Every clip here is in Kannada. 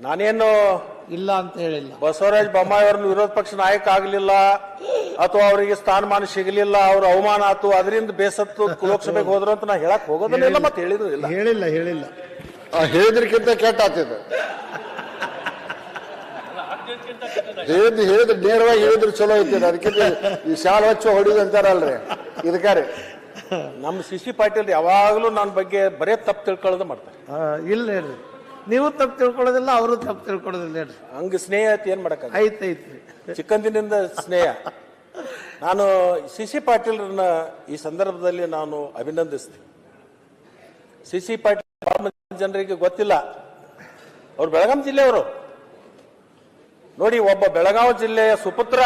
ನಾನೇನು ಇಲ್ಲ ಅಂತ ಹೇಳಿಲ್ಲ. ಬಸವರಾಜ ಬೊಮ್ಮಾಯಿ ಅವ್ರನ್ನ ವಿರೋಧ ಪಕ್ಷ ನಾಯಕ ಆಗಲಿಲ್ಲ ಅಥವಾ ಅವರಿಗೆ ಸ್ಥಾನಮಾನ ಸಿಗಲಿಲ್ಲ ಅವ್ರ ಅವಮಾನ ಆತು ಅದರಿಂದ ಬೇಸತ್ತು ಲೋಕಸಭೆಗೆ ಹೋದ್ರು ಅಂತ ನಾ ಹೇಳಕ್ ಹೋಗೋದಿಲ್ಲ ಮತ್ತೆ ಹೇಳಿದ್ರು ಇಲ್ಲ. ಹೇಳಿಲ್ಲ ಹೇಳಿಲ್ಲ. ಆ, ಹೇಳಿದ್ರಕ್ಕಿಂತ ಕೆಟ್ಟ ಆತಿದ್ದು ಹೇಳಿದ್ ಹೇಳಿದ್ರೆ ನೇರವಾಗಿ ಹೇಳಿದ್ರು ಚಲೋ ಐತಿ ಅದಕ್ಕಿಂತ ಈ ಶಾಲ ಹಚ್ಚು ಹೊಡಿದ್ ಅಂತಾರಲ್ರಿ. ಇದಕ್ಕಾರಿ. ನಮ್ಮ ಸಿ ಸಿ ಪಾಟೀಲ್ ಯಾವಾಗಲೂ ನನ್ನ ಬಗ್ಗೆ ಬರೇ ತಪ್ಪು ತಿಳ್ಕೊಳ್ಳೋದು ಮಾಡ್ತಾರೆ. ಇಲ್ಲ ಹೇಳ್ರಿ. ನೀವು ತಪ್ಪು ತಿಳ್ಕೊಳ್ಳೋದಿಲ್ಲ ಅವರು ತಪ್ಪು ತಿಳ್ಕೊಳ್ಳೋದಿಲ್ಲ ಹೇಳ್ರಿ. ಹಂಗ ಸ್ನೇಹ ಐತಿ ಏನ್ ಮಾಡಕ್ಕ ಐತ್ ಐತ್ರಿ ಚಿಕ್ಕಂದಿನಿಂದ ಸ್ನೇಹ. ನಾನು ಸಿ ಸಿ ಪಾಟೀಲ್ರನ್ನ ಈ ಸಂದರ್ಭದಲ್ಲಿ ನಾನು ಅಭಿನಂದಿಸ್ತೀನಿ. ಸಿ ಸಿ ಪಾಟೀಲ್ ಬಹಳ ಮಂದಿ ಜನರಿಗೆ ಗೊತ್ತಿಲ್ಲ. ಅವ್ರು ಬೆಳಗಾಂ ಜಿಲ್ಲೆಯವರು. ನೋಡಿ ಒಬ್ಬ ಬೆಳಗಾವಿ ಜಿಲ್ಲೆಯ ಸುಪುತ್ರ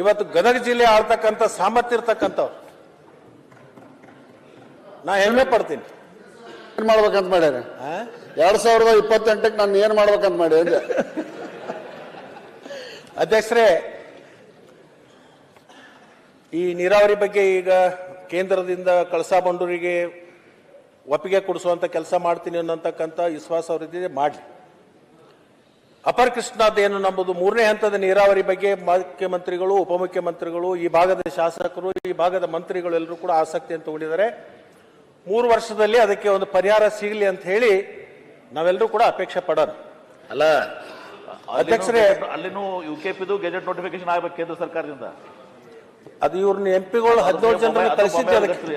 ಇವತ್ತು ಗದಗ ಜಿಲ್ಲೆ ಆಳ್ತಕ್ಕಂಥ ಸಾಮರ್ಥ್ಯ ಇರ್ತಕ್ಕಂಥವ್ರು. ನಾ ಹೆಮ್ಮೆ ಪಡ್ತೀನಿ. ಏನ್ ಮಾಡ್ಬೇಕಂತ ಮಾಡ್ಯಾರ? ಆ? ಎರಡ್ ಸಾವಿರದ ಇಪ್ಪತ್ತೆಂಟಕ್ಕೆ ನಾನು ಏನ್ ಮಾಡ್ಬೇಕಂತ ಮಾಡಿ ಅಂದೆ. ಅಧ್ಯಕ್ಷರೇ, ಈ ನೀರಾವರಿ ಬಗ್ಗೆ ಈಗ ಕೇಂದ್ರದಿಂದ ಕಳಸಾ ಬಂಡೂರಿಗೆ ಒಪ್ಪಿಗೆ ಕೊಡಿಸುವಂತ ಕೆಲಸ ಮಾಡ್ತೀನಿ ಅನ್ನೋತಕ್ಕಂಥ ವಿಶ್ವಾಸ ಅವರಿದ್ದರೆ ಮಾಡಲಿ. ಅಪರ ಏನು ನಂಬುದು ಮೂರನೇ ಹಂತದ ನೀರಾವರಿ ಬಗ್ಗೆ ಮುಖ್ಯಮಂತ್ರಿಗಳು, ಉಪಮುಖ್ಯಮಂತ್ರಿಗಳು, ಈ ಭಾಗದ ಶಾಸಕರು, ಈ ಭಾಗದ ಮಂತ್ರಿಗಳೆಲ್ಲರೂ ಕೂಡ ಆಸಕ್ತಿಯನ್ನು ತಗೊಂಡಿದ್ದಾರೆ. ಮೂರು ವರ್ಷದಲ್ಲಿ ಅದಕ್ಕೆ ಒಂದು ಪರಿಹಾರ ಸಿಗಲಿ ಅಂತ ಹೇಳಿ ನಾವೆಲ್ಲರೂ ಕೂಡ ಅಪೇಕ್ಷೆ ಪಡೋಣ ಅಲ್ಲ ಅಧ್ಯಕ್ಷರೇ, ಅಲ್ಲಿನೂ ಯು ಕೆ ಪಿದು ಗೆಜೆಟ್ ನೋಟಿಫಿಕೇಶನ್ ಆಗ್ಬೇಕು ಕೇಂದ್ರ ಸರ್ಕಾರದಿಂದ. ಅದು ಇವ್ರನ್ನ ಎಂಪಿಗಳು ಹದಿನೇಳು ಜನ ಕಳಿಸಿದ್ದೆ ಅದಕ್ಕೆ.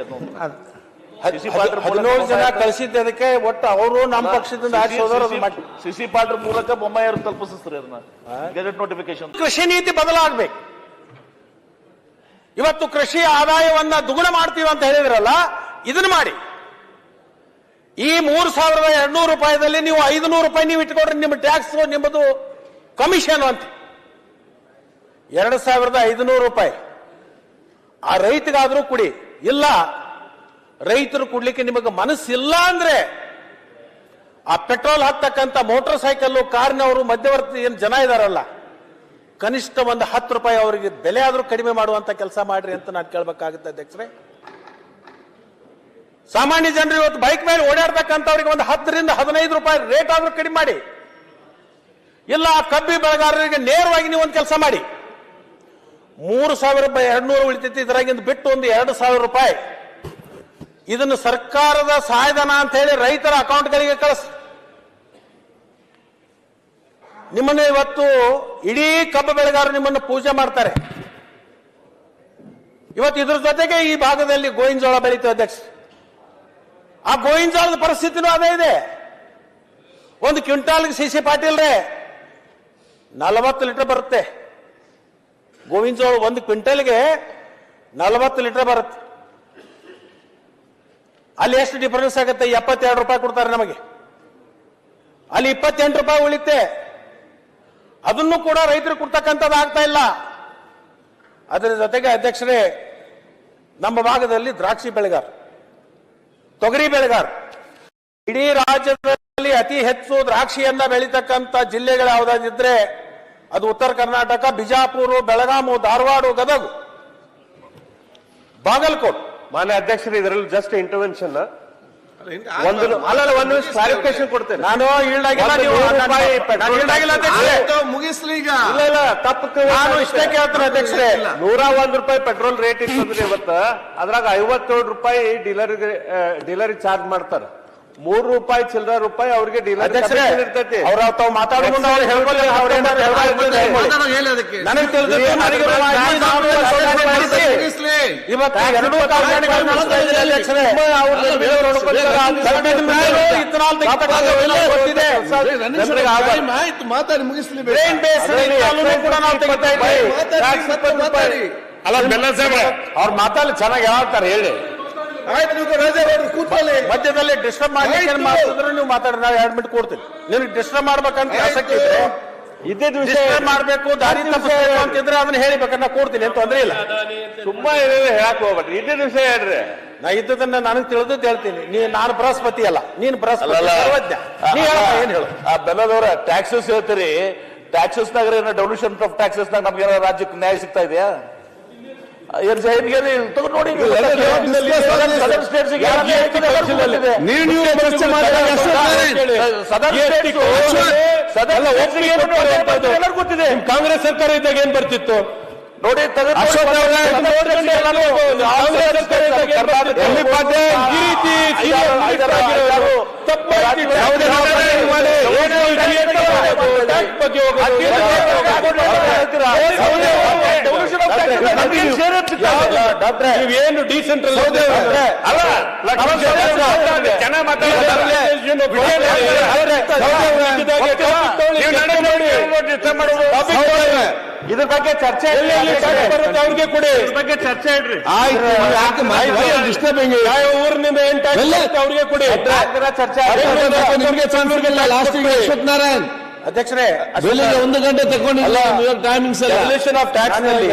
ಹದಿನೇಳು ಜನ ಕಳಿಸಿದ್ದೆ ಅದಕ್ಕೆ ಒಟ್ಟು ಅವರು ನಮ್ಮ ಪಕ್ಷದಿಂದ ಸಿಸಿ ಪಾಟ್ರ ಮೂಲಕ ಬೊಮ್ಮಾಯಿಯವರು ತಲುಪಿಸ್ತಾರೆ ಅದನ್ನ. ಗೆಜೆಟ್ ನೋಟಿಫಿಕೇಶನ್ ಕೃಷಿ ನೀತಿ ಬದಲಾಗಬೇಕು. ಇವತ್ತು ಕೃಷಿ ಆದಾಯವನ್ನ ದುಗುಣ ಮಾಡ್ತೀವಿ ಅಂತ ಹೇಳಿದ್ರಲ್ಲ ಇದನ್ನ ಮಾಡಿ. ಈ ಮೂರು ಸಾವಿರದ ಎರಡ್ನೂರು ರೂಪಾಯಿದಲ್ಲಿ ನೀವು ಐದುನೂರು ರೂಪಾಯಿ ನೀವು ಇಟ್ಕೊಂಡ್ರೆ ನಿಮ್ಮ ಟ್ಯಾಕ್ಸ್ ನಿಮ್ಮದು ಕಮಿಷನ್ ಅಂತ. ಎರಡು ಸಾವಿರದ ಐದುನೂರು ರೂಪಾಯಿ. ಆ ರೈತಗಾದ್ರೂ ಕೊಡಿ. ಇಲ್ಲ, ರೈತರು ಕೊಡ್ಲಿಕ್ಕೆ ನಿಮಗೆ ಮನಸ್ಸಿಲ್ಲ ಅಂದ್ರೆ ಆ ಪೆಟ್ರೋಲ್ ಹಾಕ್ತಕ್ಕಂಥ ಮೋಟರ್ ಸೈಕಲ್ಲು ಕಾರಿನವರು ಮಧ್ಯವರ್ತಿ ಏನು ಜನ ಇದಾರಲ್ಲ, ಕನಿಷ್ಠ ಒಂದು ಹತ್ತು ರೂಪಾಯಿ ಅವರಿಗೆ ಬೆಲೆ ಆದರೂ ಕಡಿಮೆ ಮಾಡುವಂತ ಕೆಲಸ ಮಾಡ್ರಿ ಅಂತ ನಾನು ಕೇಳಬೇಕಾಗುತ್ತೆ ಅಧ್ಯಕ್ಷರೇ. ಸಾಮಾನ್ಯ ಜನರು ಇವತ್ತು ಬೈಕ್ ಮೇಲೆ ಓಡಾಡ್ತಕ್ಕಂಥವ್ರಿಗೆ ಒಂದು ಹತ್ತರಿಂದ ಹದಿನೈದು ರೂಪಾಯಿ ರೇಟ್ ಆದ್ರೂ ಕಡಿಮೆ ಮಾಡಿ. ಇಲ್ಲ ಆ ಕಬ್ಬಿ ಬೆಳೆಗಾರರಿಗೆ ನೇರವಾಗಿ ನೀವು ಒಂದು ಕೆಲಸ ಮಾಡಿ. ಮೂರು ಸಾವಿರ ರೂಪಾಯಿ ಎರಡು ನೂರು ಉಳಿತೈತಿ, ಇದರಾಗಿಂದ ಬಿಟ್ಟು ಒಂದು ಎರಡು ಸಾವಿರ ರೂಪಾಯಿ. ಇದನ್ನು ಸರ್ಕಾರದ ಸಹಾಯಧನ ಅಂತ ಹೇಳಿ ರೈತರ ಅಕೌಂಟ್ಗಳಿಗೆ ಕಳಿಸ್. ನಿಮ್ಮನ್ನ ಇವತ್ತು ಇಡೀ ಕಬ್ಬು ಬೆಳೆಗಾರರು ನಿಮ್ಮನ್ನು ಪೂಜೆ ಮಾಡ್ತಾರೆ. ಇವತ್ತು ಇದ್ರ ಜೊತೆಗೆ ಈ ಭಾಗದಲ್ಲಿ ಗೋವಿನ ಜೋಳ ಬೆಳೀತು ಅಧ್ಯಕ್ಷ. ಆ ಗೋವಿನ ಜೋಳದ ಪರಿಸ್ಥಿತಿನೂ ಅದೇ ಇದೆ. ಒಂದು ಕ್ವಿಂಟಾಲ್ಗೆ ಸಿ ಸಿ ಪಾಟೀಲ್ರೆ ನಲವತ್ತು ಲೀಟರ್ ಬರುತ್ತೆ. ಗೋವಿನ ಜೋಳ ಒಂದು ಕ್ವಿಂಟಲ್ಗೆ ನಲವತ್ತು ಲೀಟರ್ ಬರುತ್ತೆ. ಅಲ್ಲಿ ಎಷ್ಟು ಡಿಫರೆನ್ಸ್ ಆಗುತ್ತೆ? ಎಪ್ಪತ್ತೆರಡು ರೂಪಾಯಿ ಕೊಡ್ತಾರೆ ನಮಗೆ. ಅಲ್ಲಿ ಇಪ್ಪತ್ತೆಂಟು ರೂಪಾಯಿ ಉಳಿತೆ ಅದನ್ನು ಕೂಡ ರೈತರು ಕೊಡ್ತಕ್ಕಂಥದ್ದು ಆಗ್ತಾ ಇಲ್ಲ. ಅದರ ಜೊತೆಗೆ ಅಧ್ಯಕ್ಷರೇ, ನಮ್ಮ ಭಾಗದಲ್ಲಿ ದ್ರಾಕ್ಷಿ ಬೆಳೆಗಾರ ತೊಗರಿ ಬೆಳೆಗಾರ. ಇಡೀ ರಾಜ್ಯದಲ್ಲಿ ಅತಿ ಹೆಚ್ಚು ದ್ರಾಕ್ಷಿಯನ್ನ ಬೆಳೀತಕ್ಕಂಥ ಜಿಲ್ಲೆಗಳು ಯಾವುದಾದಿದ್ರೆ ಅದು ಉತ್ತರ ಕರ್ನಾಟಕ, ಬಿಜಾಪುರ ಬೆಳಗಾಮು ಧಾರವಾಡ, ಗದಗ. ಬಾಗಲಕೋಟ್. ಮಾನ್ಯ ಅಧ್ಯಕ್ಷರು, ಇದರಲ್ಲಿ ಜಸ್ಟ್ ಇಂಟರ್ವೆನ್ಷನ್ ಒಂದು ಅಲ್ಲ ಒಂದು ನಿಮಿಷ ಕ್ಲಾರಿಫಿಕೇಶನ್ ಕೊಡ್ತೇನೆ. ನಾನು ಈಲ್ಡಾಗಿಲ್ಲ ನೀವು ಒಂದು ನೂರು ರೂಪಾಯಿ ನಾನು ಅಧ್ಯಕ್ಷರೇ ಮುಗಿಸ್ಲಿ ಈಗ. ಇಲ್ಲ ಇಲ್ಲ ತಪ್ಪು ನಾನು ಇಷ್ಟೇ ಕೇಳ್ತೇನೆ ಅಧ್ಯಕ್ಷರೇ. ನೂರ ಒಂದ್ ರೂಪಾಯಿ ಪೆಟ್ರೋಲ್ ರೇಟ್ ಇರ್ತದ್ರಿ ಇವತ್ತು ಅದ್ರಾಗ ಐವತ್ತೇಳು ರೂಪಾಯಿ ಡೀಲರ್ ಡೀಲರ್ ಚಾರ್ಜ್ ಮಾಡ್ತಾರ. ಮೂರು ರೂಪಾಯಿ ಚಿಲ್ಲರ ರೂಪಾಯಿ ಅವ್ರಿಗೆ ಡೀಲರ್ ಇರ್ತೈತಿ ಅವ್ರ ತಾವು ಮಾತಾಡೋ ಮುಂದೆ ಹೇಳ್ಕೊಳ್ಳಿ. ಮಾತಾಡೋ ಇವತ್ತು ಎರಡೂ ಮಾತಾಡಿ ಮುಗಿಸ್ಲಿ ಬ್ರೈನ್ ಬೇಸ್ ಕೂಡ ನಾವು ತೆಗಿತಾ ಇದ್ದೀವಿ ಮಾತಾಡಿ ಮತ್ತೆ ಮಾತಾಡಿ ಅಲ್ಲ ಬೆಲ್ಲ ಅವ್ರ ಮಾತಲ್ಲಿ ಚೆನ್ನಾಗಿ ಹೇಳ್ತಾರೆ ಹೇಳಿ ಆಯ್ತು ನೀವು ರಾಜಾ ಕೂತ್ಕೊಳ್ಳಿ. ಮಧ್ಯದಲ್ಲಿ ಡಿಸ್ಟರ್ಬ್ ಮಾಡ್ಲಿಕ್ಕೆ ಆಯ್ತು. ಮಾತಾಡಿದ್ರೆ ನೀವು ಮಾತಾಡಿ ನಾವು ಎರಡು ಮಿನಿಟ್ ಕೊಡ್ತೀನಿ ನಿಮ್ಗೆ ಡಿಸ್ಟರ್ಬ್ ಮಾಡ್ಬೇಕಂತ ಆಸಕ್ತಿ ಇದ್ರೆ ಇದ್ದಿದ್ ವಿಷಯ ಡಿಸ್ಟರ್ಬ್ ಮಾಡ್ಬೇಕು ದಾರಿ ತಪ್ಪಿಸ್ಬೇಕು ಅಂತಿದ್ರೆ ಅದನ್ನ ಹೇಳಿಬೇಕಂದ್ರೆ ನಾ ಕೊಡ್ತೀನಿ ಏನ್ ತೊಂದ್ರೆ ಇಲ್ಲ. ತುಂಬಾ ಏನೇನು ಹೇಳಕ್ ಹೋಗ್ಬೇಡ್ರಿ. ಇದ್ದಿದ್ ವಿಷಯ ಹೇಳ್ರಿ. ನಾ ಇದ್ದದನ್ನ ನನಗೆ ತಿಳಿದದ್ದು ಹೇಳ್ತೀನಿ. ನೀ ನಾನು ಬೃಹಸ್ಪತಿ ಅಲ್ಲ. ನೀನ್ ಬೃಹಸ್ಪತಿ ಅಲ್ಲಲ್ಲ. ಸರ್ವಜ್ಞ. ನೀ ಹೇಳಪ್ಪ ಏನ್ ಹೇಳು? ಆ ಬೆಲ್ಲದವ್ರ ಟ್ಯಾಕ್ಸಸ್ ಹೇಳ್ತೀರಿ. ಟ್ಯಾಕ್ಸಸ್ ನಾಗ ಏನೋ ಡೊಲ್ಯೂಷನ್ ಆಫ್ ಟ್ಯಾಕ್ಸಸ್ ನಾಗ ನಮ್ಗೆ ಏನೋ ರಾಜ್ಯಕ್ಕೆ ನ್ಯಾಯ ಸಿಗ್ತಾ ಇದೆಯಾ? ತಗೊಂಡ್ ನೋಡಿ ನೀವು ನೀವು ಚರ್ಚೆ ಮಾಡಿದಾಗ ಅಷ್ಟೇ ಎಲ್ಲ ಒಪ್ಪಿಗೆ ಕೊಟ್ಟಿರುವಂತದ್ದು. ಎಲ್ಲರಿಗೂ ಗೊತ್ತಿದೆ ಕಾಂಗ್ರೆಸ್ ಸರ್ಕಾರ ಇದ್ದಾಗ ಏನ್ ಬರ್ತಿತ್ತು ನೋಡಿ ತೆಗೆದು ಏನ್ ಡಿಸೆಂಟ್ರಲ್ ಇದ್ರ ಬಗ್ಗೆ ಚರ್ಚೆ ಅವ್ರಿಗೆ ಕೊಡಿ ಬಗ್ಗೆ ಚರ್ಚೆ ಇಡ್ರಿ ಡಿಸ್ಟರ್ಬಿಂಗ್ ಯಾವ ಊರಿನಿಂದ ಟ್ಯಾಕ್ಸ್ ಅವ್ರಿಗೆ ಕೊಡಿ ಚರ್ಚೆ ಲಾಸ್ಟಿಗೆ ಅಶ್ವಥ್ ನಾರಾಯಣ್ ಅಧ್ಯಕ್ಷರೇ ಬೆಳಿಗ್ಗೆ ಒಂದು ಗಂಟೆ ತಗೊಂಡಿಲ್ಲ ಟೈಮಿಂಗ್ಸ್ ಎಲ್ಲ ಆಫ್ ಟ್ಯಾಕ್ಸ್ನಲ್ಲಿ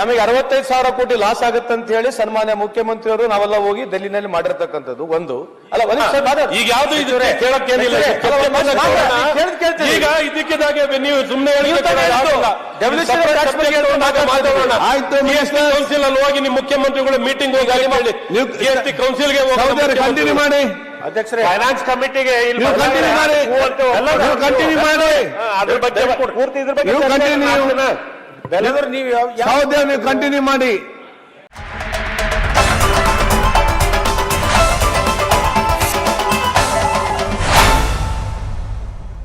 ನಮಗೆ ಅರವತ್ತೈದು ಸಾವಿರ ಕೋಟಿ ಲಾಸ್ ಆಗುತ್ತೆ ಅಂತ ಹೇಳಿ ಸನ್ಮಾನ್ಯ ಮುಖ್ಯಮಂತ್ರಿಯವರು ನಾವೆಲ್ಲ ಹೋಗಿ ಡೆಲ್ಲಿನಲ್ಲಿ ಮಾಡಿರ್ತಕ್ಕಂಥದ್ದು ಒಂದು. ಅಲ್ಲ. ಈಗ ಯಾವ್ದು ಇದ್ರೆ. ಈಗ ಇದಕ್ಕಿದಾಗೆ ನೀವು ಸುಮ್ಮನೆ ಕೌನ್ಸಿಲ್ ಅಲ್ಲಿ ಹೋಗಿ ನಿಮ್ಮ ಮುಖ್ಯಮಂತ್ರಿಗಳು ಮೀಟಿಂಗ್ ಹೋಗಿ ಕೌನ್ಸಿಲ್ಗೆ ಕಂಟಿನ್ಯೂ ಮಾಡಿ. ಅಧ್ಯಕ್ಷರೇ ಫೈನಾನ್ಸ್ ಕಮಿಟಿಗೆ ನೀವು continue ಮಾಡಿ. ನೀವು continue ಮಾಡಿ. ಅದ್ರ ಬಗ್ಗೆ ಪೂರ್ತಿ ಇದ್ರ ಬಗ್ಗೆ ನೀವು ಯಾವ ನೀವು ಕಂಟಿನ್ಯೂ ಮಾಡಿ.